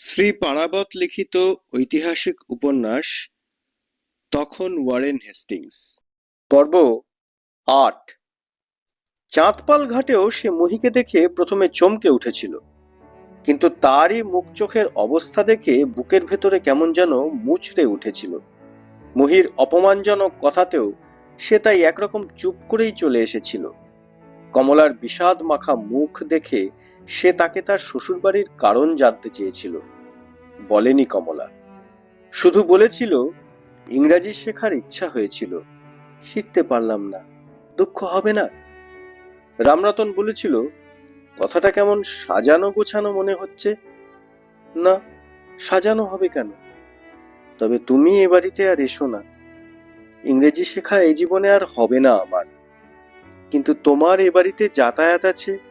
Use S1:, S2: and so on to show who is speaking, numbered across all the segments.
S1: শ্রী পারাবত লিখিত ঐতিহাসিক উপন্যাস, তখন ওয়ারেন হেস্টিংস। পর্ব আট। চাঁদপাল ঘাটেও সে মহিকে দেখে প্রথমে চমকে উঠেছিল, কিন্তু তারই মুখ চোখের অবস্থা দেখে বুকের ভেতরে কেমন যেন মুচড়ে উঠেছিল। মহির অপমানজনক কথাতেও সে তাই একরকম চুপ করেই চলে এসেছিল। কমলার বিষাদ মাখা মুখ দেখে সে তাকে তার শ্বশুরবাড়ির কারণ জানতে চেয়েছিল। বলেনি কমলা। শুধু বলেছিল, ইংরাজি শেখার ইচ্ছা হয়েছিল। শিখতে পারলাম না। দুঃখ হবে না। রামরতন বলেছিল, কথাটা কেমন সাজানো গোছানো মনে হচ্ছে? না, সাজানো হবে কেন? তবে তুমি এ বাড়িতে আর এসো না। ইংরেজি শেখা এই জীবনে আর হবে না আমার। কিন্তু তোমার এ বাড়িতে যাতায়াত আছে?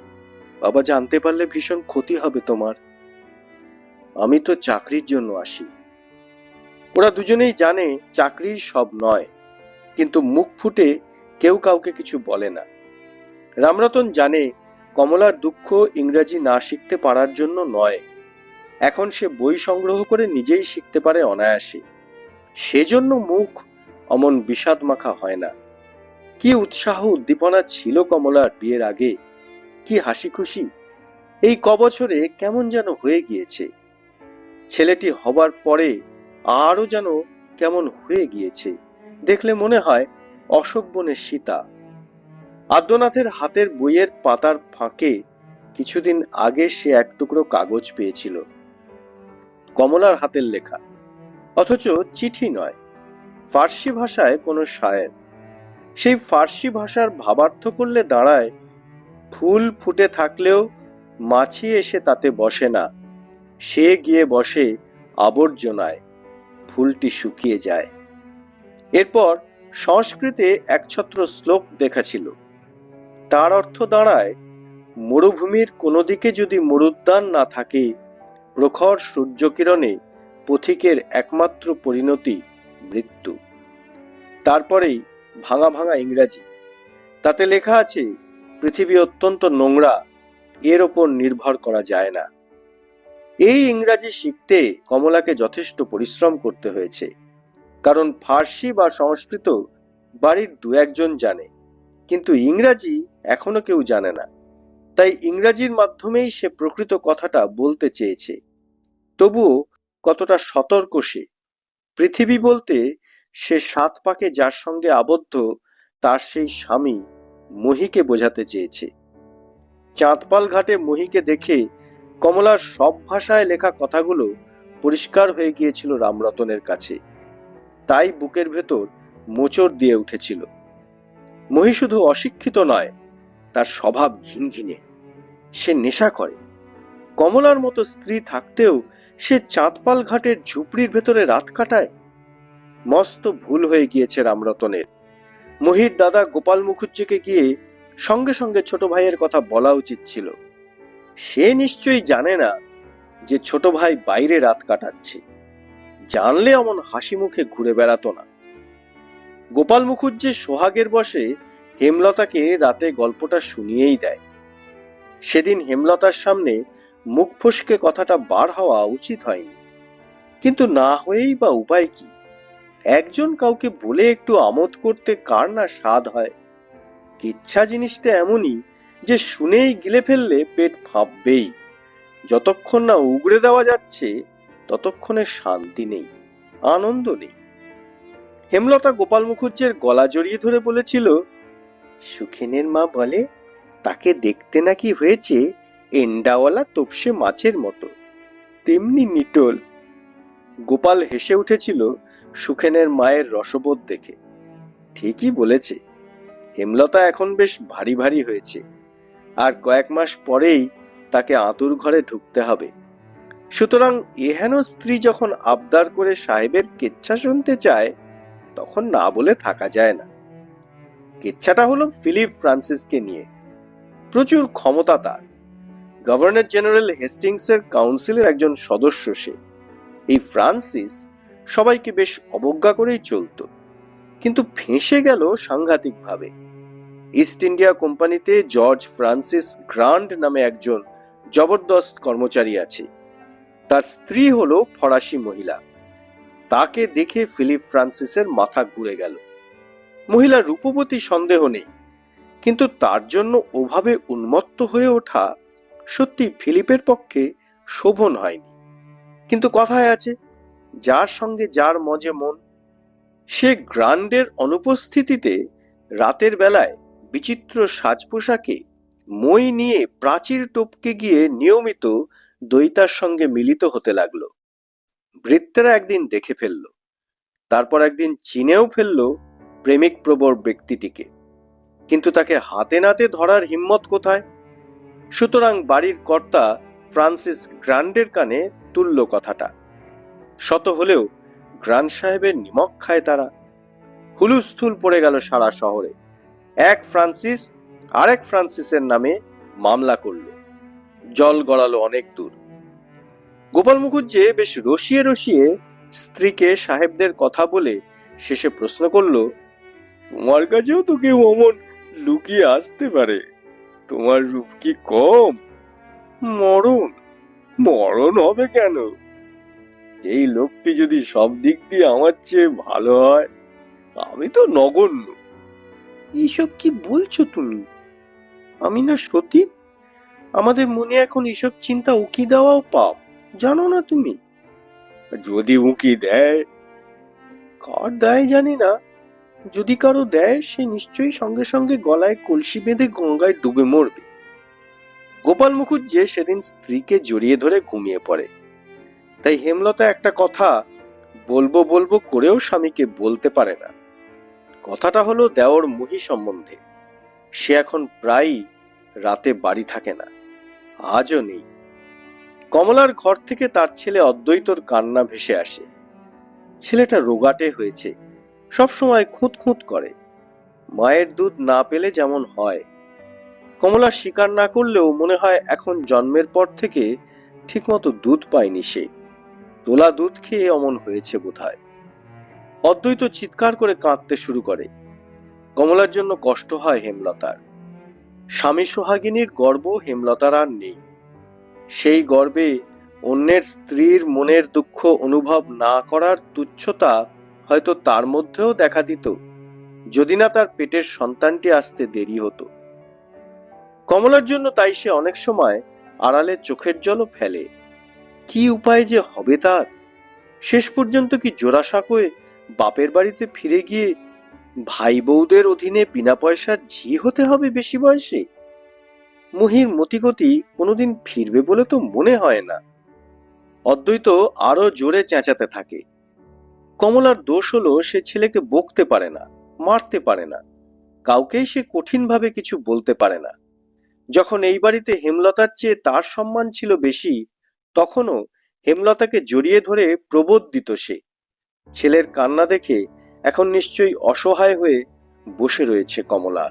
S1: বাবা জানতে পারলে ভীষণ ক্ষতি হবে তোমার। আমি তো চাকরির জন্য আসি। ওরা দুজনেই জানে চাকরি সব নয়, কিন্তু মুখ ফুটে কেউ কাউকে কিছু বলে না। রামরতন জানে কমলার দুঃখ ইংরাজি না শিখতে পারার জন্য নয়। এখন সে বই সংগ্রহ করে নিজেই শিখতে পারে অনায়াসে। সেজন্য মুখ অমন বিষাদ মাখা হয় না। কি উৎসাহ উদ্দীপনা ছিল কমলার বিয়ের আগে কি হাসি খুশি? এই কবছরে কেমন যেন হয়ে গিয়েছে। ছেলেটি হবার পরে আরও যেন কেমন হয়ে গিয়েছে। দেখলে মনে হয় অশোক বনের সীতা। আদ্যনাথের হাতের বইয়ের পাতার ফাঁকে কিছুদিন আগে সে এক টুকরো কাগজ পেয়েছিল। কমলার হাতের লেখা। অথচ চিঠি নয়, ফার্সি ভাষায় কোনো শায়ের সেই ফার্সি ভাষার ভাবার্থ করলে দাঁড়ায় ফুল ফুটে থাকলেও মাছি এসে তাতে বসে না। সে গিয়ে বসে আবর্জনায় ফুলটি শুকিয়ে যায়। এরপর সংস্কৃতে একছত্র শ্লোক দেখাছিল। তার অর্থ দাঁড়ায়, মরুভূমির কোনো দিকে যদি মরুদ্যান না থাকে, প্রখর সূর্যকিরণে পথিকের একমাত্র পরিণতি মৃত্যু। তারপরেই ভাঙা ভাঙা ইংরাজি। তাতে লেখা আছে পৃথিবী অত্যন্ত নোংরা, এর ওপর নির্ভর করা যায় না। এই ইংরাজি শিখতে কমলাকে যথেষ্ট পরিশ্রম করতে হয়েছে, কারণ ফার্সি বা সংস্কৃত বাড়ির দু একজন জানে, কিন্তু ইংরাজি এখনও কেউ জানে না। তাই ইংরাজির মাধ্যমেই সে প্রকৃত কথাটা বলতে চেয়েছে। তবুও কতটা সতর্ক সে, পৃথিবী বলতে সে সাত পাকে যার সঙ্গে আবদ্ধ, তার সেই স্বামী মহিকে বোঝাতে চেয়েছে। চাঁদপাল ঘাটে মহিকে দেখে কমলার সব ভাষায় লেখা কথাগুলো পরিষ্কার হয়ে গিয়েছিল রামরতনের কাছে। তাই বুকের ভেতর মোচড় দিয়ে উঠেছিল। মহি শুধু অশিক্ষিত নয়, তার স্বভাব ঘিনঘিনে। সে নেশা করে। কমলার মতো স্ত্রী থাকতেও সে চাঁদপাল ঘাটের ঝুপড়ির ভেতরে রাত কাটায়। মস্ত ভুল হয়ে গিয়েছে রামরতনের। মহির দাদা গোপাল মুখুজ্জিকে গিয়ে সঙ্গে সঙ্গে ছোট ভাইয়ের কথা বলা উচিত ছিল। সে নিশ্চয়ই জানে না যে ছোট ভাই বাইরে রাত কাটাচ্ছে। জানলে অমন হাসি মুখে ঘুরে বেড়াতো না। গোপাল মুখুজ্জি সোহাগের বসে হেমলতাকে রাতে গল্পটা শুনিয়েই দেয়। সেদিন হেমলতার সামনে মুখ ফসকে কথাটা বার হওয়া উচিত হয়নি। কিন্তু না হয়েই বা উপায় কি? একজন কাউকে বলে একটু আমোদ করতে কার না স্বাদ হয়? কিচ্ছা জিনিসটা এমনই যে শুনেই গিলে ফেললে পেট ফাঁপবেই যতক্ষণ না উগড়ে দেওয়া যাচ্ছে, ততক্ষণে শান্তি নেই, আনন্দ নেই। হেমলতা গোপাল মুখুজ্জের গলা জড়িয়ে ধরে বলেছিল, সুখেনের মা বলে, তাকে দেখতে নাকি হয়েছে এন্ডাওয়ালা তপসে মাছের মতো। তেমনি নিটোল। গোপাল হেসে উঠেছিল সুখেনের মায়ের রসবোধ দেখে। ঠিকই বলেছে। হেমলতা এখন বেশ ভারী ভারী হয়েছে। আর কয়েক মাস পরেই তাকে আতুর ঘরে ঢুকতে হবে। সুতরাং এহেন স্ত্রী যখন আবদার করে সাহেবের কেচ্ছা শুনতে চায়, তখন না বলে থাকা যায় না। কেচ্ছাটা হলো ফিলিপ ফ্রান্সিসকে নিয়ে। প্রচুর ক্ষমতা তার। গভর্নর জেনারেল হেস্টিংসের কাউন্সিলের একজন সদস্য সে। এই ফ্রান্সিস সবাইকে বেশ অবজ্ঞা করেই চলত। কিন্তু ফেঁসে গেল সাংঘাতিকভাবে। ইস্ট ইন্ডিয়া কোম্পানিতে জর্জ ফ্রান্সিস গ্রান্ড নামে একজন জবরদস্ত কর্মচারী আছে। তার স্ত্রী হলো ফরাসি মহিলা। তাকে দেখে ফিলিপ ফ্রান্সিসের মাথা ঘুরে গেল। মহিলা রূপবতী সন্দেহ নেই, কিন্তু তার জন্য ওভাবে উন্মত্ত হয়ে ওঠা সত্যি ফিলিপের পক্ষে শোভন হয়নি। কিন্তু কথায় আছে যার সঙ্গে যার মজে মন, সে গ্রান্ডের অনুপস্থিতিতে রাতের বেলায় বিচিত্র সাজ পোশাকে মই নিয়ে প্রাচীর টপকে গিয়ে নিয়মিত দৈতার সঙ্গে মিলিত হতে লাগল। বৃত্তেরা একদিন দেখে ফেলল, তারপর একদিন চিনেও ফেলল প্রেমিক প্রবর ব্যক্তিটিকে। কিন্তু তাকে হাতে নাতে ধরার হিম্মত কোথায়? সুতরাং বাড়ির কর্তা ফ্রান্সিস গ্রান্ডের কানে তুলল কথাটা। শত হলেও গ্রান সাহেবের নিমক খায় তারা। হুলুস্থুল পড়ে গেল সারা শহরে। এক ফ্রান্সিস আরেক ফ্রান্সিসের নামে মামলা করল। জল গড়ালো অনেক দূর। গোপাল মুখুজ্জে বেশ রসিয়ে রসিয়ে স্ত্রীকে সাহেবদের কথা বলে শেষে প্রশ্ন করল, তোমার কাছেও তো কেউ অমন লুকিয়ে আসতে পারে? তোমার রূপ কি কম? মরণ? মরণ হবে কেন? এই লোকটি যদি সব দিক দিয়ে আমার চেয়ে ভালো হয় আমি তো নগণ্য। এইসব কি বলছো তুমি? আমি না সতী? আমাদের মনে এখন এসব চিন্তা উকি দেওয়াও পাপ জানো না তুমি? যদি উকি দেয়? কার দেয় জানি না। যদি কারও দেয় সে নিশ্চয়ই সঙ্গে সঙ্গে গলায় কলসি বেঁধে গঙ্গায় ডুবে মরবে। গোপাল মুখুজ্জে সেদিন স্ত্রীকে জড়িয়ে ধরে ঘুমিয়ে পড়ে। তাই হেমলতা একটা কথা বলব বলব করেও স্বামীকে বলতে পারে না। কথাটা হলো দেওর মহি সম্বন্ধে। সে এখন প্রায়ই রাতে বাড়ি থাকে না। আজও নেই। কমলার ঘর থেকে তার ছেলে অদ্বৈতর কান্না ভেসে আসে। ছেলেটা রোগাটে হয়েছে। সবসময় খুঁত খুঁত করে। মায়ের দুধ না পেলে যেমন হয়। কমলা স্বীকার না করলেও মনে হয় এখন জন্মের পর থেকে ঠিকমতো দুধ পায়নি সে। তোলা দুধ খেয়ে অমন হয়েছে বোধহয়। অদ্বৈত চিৎকার করে কাঁদতে শুরু করে। কমলার জন্য কষ্ট হয় হেমলতার। স্বামী সোহাগিনীর গর্ব হেমলতার আর নেই। সেই গর্বে অন্যের স্ত্রীর মনের দুঃখ অনুভব না করার তুচ্ছতা হয়তো তার মধ্যেও দেখা দিত, যদি না তার পেটের সন্তানটি আসতে দেরি হতো। কমলার জন্য তাই সে অনেক সময় আড়ালে চোখের জলও ফেলে। কি উপায় যে হবে তার? শেষ পর্যন্ত কি জোড়াসাঁকোয় বাপের বাড়িতে ফিরে গিয়ে ভাই বউদের অধীনে বিনা পয়সার ঝি হতে হবে বেশি বয়সে? মহির মতিগতি কোনোদিন ফিরবে বলে তো মনে হয় না। অদ্বৈত আরও জোরে চেঁচাতে থাকে। কমলার দোষ হলো সে ছেলেকে বকতে পারে না, মারতে পারে না। কাউকেই সে কঠিনভাবে কিছু বলতে পারে না। যখন এই বাড়িতে হেমলতার চেয়ে তার সম্মান ছিল বেশি তখনও হেমলতাকে জড়িয়ে ধরে প্রবোধ দিত সে। ছেলের কান্না দেখে এখন নিশ্চয়ই অসহায় হয়ে বসে রয়েছে কমলা।